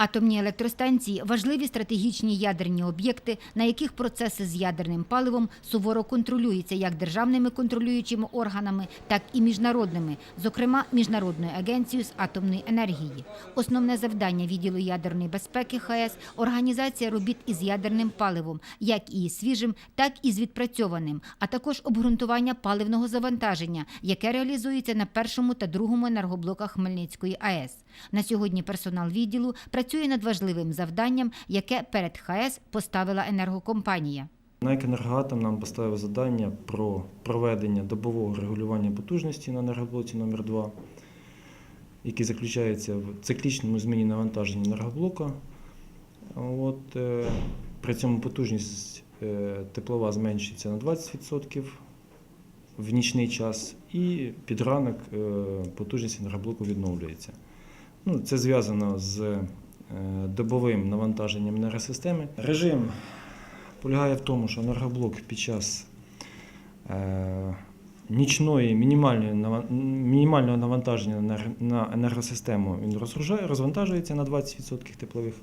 Атомні електростанції важливі стратегічні ядерні об'єкти, на яких процеси з ядерним паливом суворо контролюються як державними контролюючими органами, так і міжнародними, зокрема Міжнародною агенцією з атомної енергії. Основне завдання відділу ядерної безпеки ХАЕС організація робіт із ядерним паливом, як і свіжим, так і з відпрацьованим, а також обґрунтування паливного завантаження, яке реалізується на першому та другому енергоблоках Хмельницької АЕС. На сьогодні персонал відділу працює над важливим завданням, яке перед ХАЕС поставила енергокомпанія. НАЕК «Енергоатом» нам поставив завдання про проведення добового регулювання потужності на енергоблоці номер 2 який заключається в циклічному зміні навантаження енергоблока. От, е, при цьому потужність е, теплова зменшується на 20% в нічний час, і під ранок е, потужність енергоблоку відновлюється. Ну, це зв'язано з добовим навантаженням енергосистеми. Режим полягає в тому, що енергоблок під час е, нічної мінімального навантаження на енергосистему він розвантажується на 20% теплових.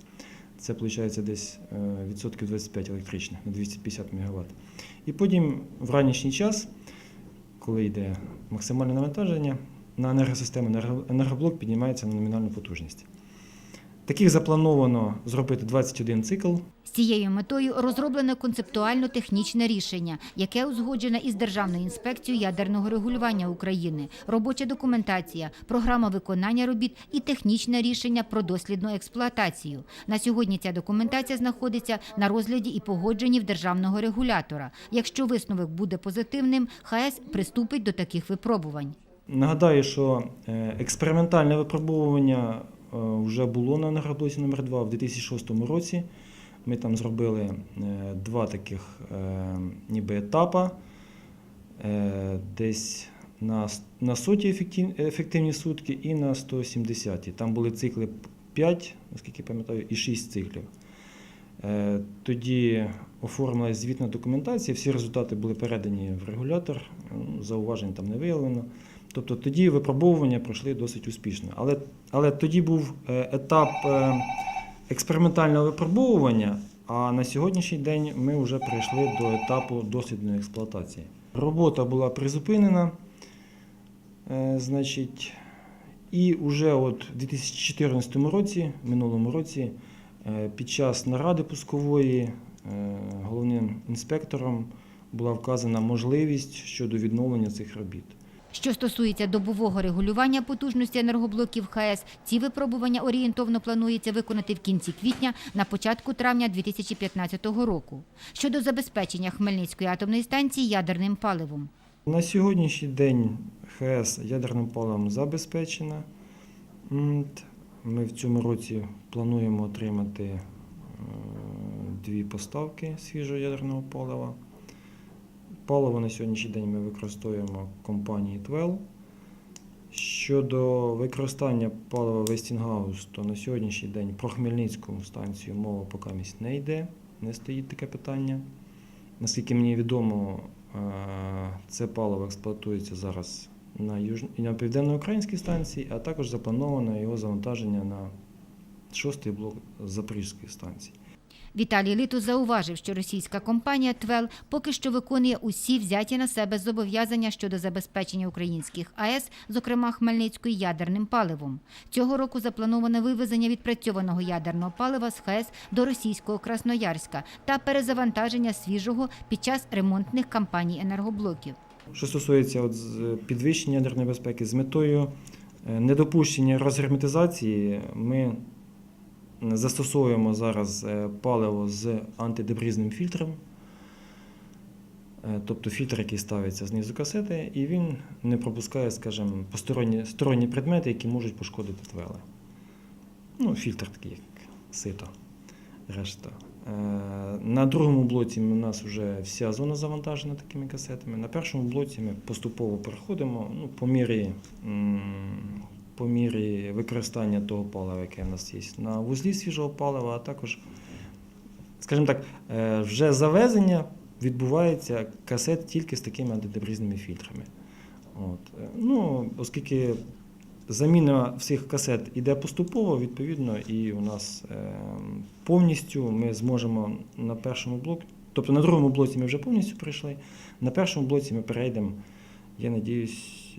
Це виходить десь е, відсотків 25 електричних на 250 МВт. І потім в ранішній час, коли йде максимальне навантаження, на енергосистему енергоблок піднімається на номінальну потужність. Таких заплановано зробити 21 цикл. З цією метою розроблено концептуально-технічне рішення, яке узгоджене із Державною інспекцією ядерного регулювання України, робоча документація, програма виконання робіт і технічне рішення про дослідну експлуатацію. На сьогодні ця документація знаходиться на розгляді і погодженні в державного регулятора. Якщо висновок буде позитивним, ХАЕС приступить до таких випробувань. Нагадаю, що е, експериментальне випробовування е, вже було на енергоблоці номер 2 в 2006 році. Ми там зробили е, два таких е, ніби етапа, е, десь на, на соті ефектив- ефективні сутки і на 170. Там були цикли 5, наскільки пам'ятаю, і 6 циклів. Е, Тоді оформилась звітна документація, всі результати були передані в регулятор, зауважень там не виявлено. Тобто тоді випробовування пройшли досить успішно. Але, але тоді був е, етап е, експериментального випробовування, а на сьогоднішній день ми вже прийшли до етапу дослідної експлуатації. Робота була призупинена, е, значить, і вже от у 2014 році, минулому році, під час наради пускової головним інспектором була вказана можливість щодо відновлення цих робіт. Що стосується добового регулювання потужності енергоблоків ХАЕС, ці випробування орієнтовно планується виконати в кінці квітня на початку травня 2015 року. Щодо забезпечення Хмельницької атомної станції ядерним паливом. На сьогоднішній день ХС ядерним паливом забезпечена. Ми в цьому році плануємо отримати е, дві поставки свіжого ядерного палива. Паливо на сьогоднішній день ми використовуємо компанії Твел. Щодо використання палива Westinghouse, то на сьогоднішній день про Хмельницьку станцію мова поки місць не йде, не стоїть таке питання. Наскільки мені відомо, е, це паливо експлуатується зараз на, юж... на південноукраїнській станції, а також заплановано його завантаження на шостий блок Запорізької станції. Віталій Литус зауважив, що російська компанія ТВЕЛ поки що виконує усі взяті на себе зобов'язання щодо забезпечення українських АЕС, зокрема Хмельницької ядерним паливом. Цього року заплановане вивезення відпрацьованого ядерного палива з ХАЕС до російського Красноярська та перезавантаження свіжого під час ремонтних кампаній енергоблоків. Що стосується от підвищення ядерної безпеки, з метою е, недопущення розгерметизації, ми застосовуємо зараз е, паливо з антидебризним фільтром, Е, тобто фільтр, який ставиться знизу касети, і він не пропускає, скажімо, посторонні сторонні предмети, які можуть пошкодити твели. Ну, фільтр такий, як сито, решта. Е, На другому блоці у нас вже вся зона завантажена такими касетами. На першому блоці ми поступово переходимо ну, по, мірі, по мірі використання того палива, яке в нас є на вузлі свіжого палива, а також, скажімо так, е, вже завезення відбувається касет тільки з такими антидебризними фільтрами. От. Е, Ну, оскільки заміна всіх касет іде поступово, відповідно, і у нас е, повністю ми зможемо на першому блоку, тобто на другому блоці ми вже повністю прийшли. На першому блоці ми перейдемо, я надіюсь,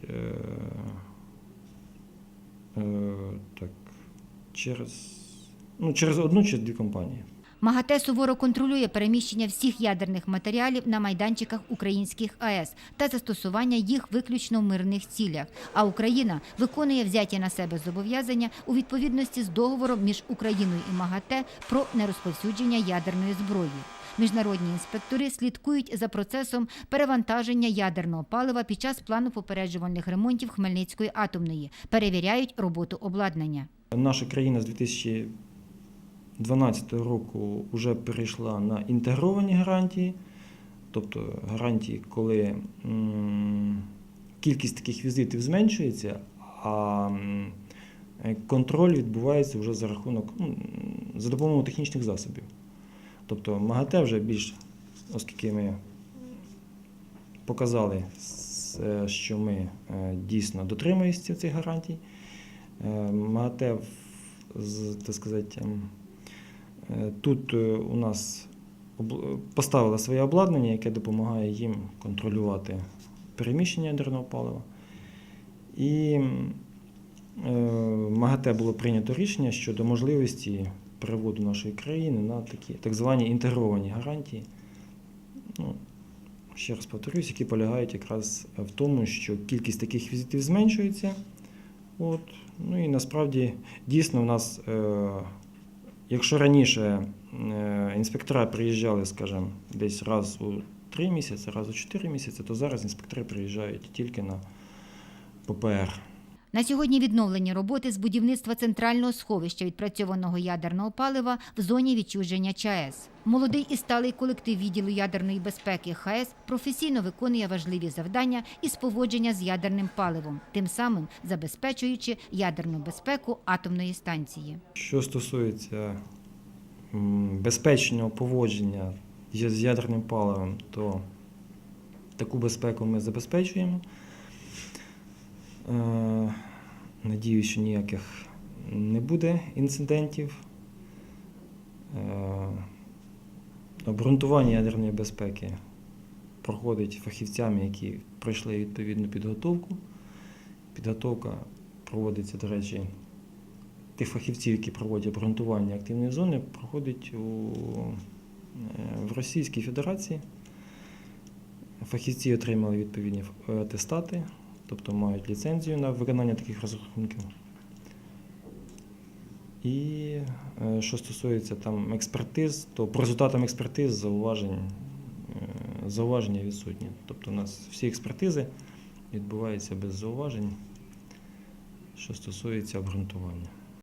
так, через, ну, через одну чи дві компанії. МАГАТЕ суворо контролює переміщення всіх ядерних матеріалів на майданчиках українських АЕС та застосування їх виключно в мирних цілях. А Україна виконує взяті на себе зобов'язання у відповідності з договором між Україною і МАГАТЕ про нерозповсюдження ядерної зброї. Міжнародні інспектори слідкують за процесом перевантаження ядерного палива під час плану попереджувальних ремонтів Хмельницької атомної, перевіряють роботу обладнання. Наша країна з 2012 року вже перейшла на інтегровані гарантії, тобто гарантії, коли кількість таких візитів зменшується, а контроль відбувається вже за рахунок ну, за допомогою технічних засобів. Тобто МАГАТЕ вже більш, оскільки ми показали, е, що ми е, дійсно дотримуємося цих гарантій. Е, МАГАТЕ, так сказати, ем, тут у нас поставила своє обладнання, яке допомагає їм контролювати переміщення ядерного палива. І МАГАТЕ було прийнято рішення щодо можливості переводу нашої країни на такі так звані інтегровані гарантії. Ну, ще раз повторюсь, які полягають якраз в тому, що кількість таких візитів зменшується. От. Ну і насправді дійсно в нас, е, якщо раніше е, інспектора приїжджали, скажімо, десь раз у три місяці, раз у чотири місяці, то зараз інспектори приїжджають тільки на ППР. На сьогодні відновлені роботи з будівництва центрального сховища відпрацьованого ядерного палива в зоні відчуження ЧАЕС. Молодий і сталий колектив відділу ядерної безпеки ХАЕС професійно виконує важливі завдання із поводження з ядерним паливом, тим самим забезпечуючи ядерну безпеку атомної станції. Що стосується безпечного поводження з ядерним паливом, то таку безпеку ми забезпечуємо. Е, Надіюсь, що ніяких не буде інцидентів. Е, Обґрунтування ядерної безпеки проходить фахівцями, які пройшли відповідну підготовку. Підготовка проводиться, до речі, тих фахівців, які проводять обґрунтування активної зони, проходить у, е, в Російській Федерації. Фахівці отримали відповідні атестати, тобто мають ліцензію на виконання таких розрахунків. І е, що стосується там експертиз, то по результатам експертиз зауважень, е, зауваження відсутні. Тобто у нас всі експертизи відбуваються без зауважень, що стосується обґрунтування.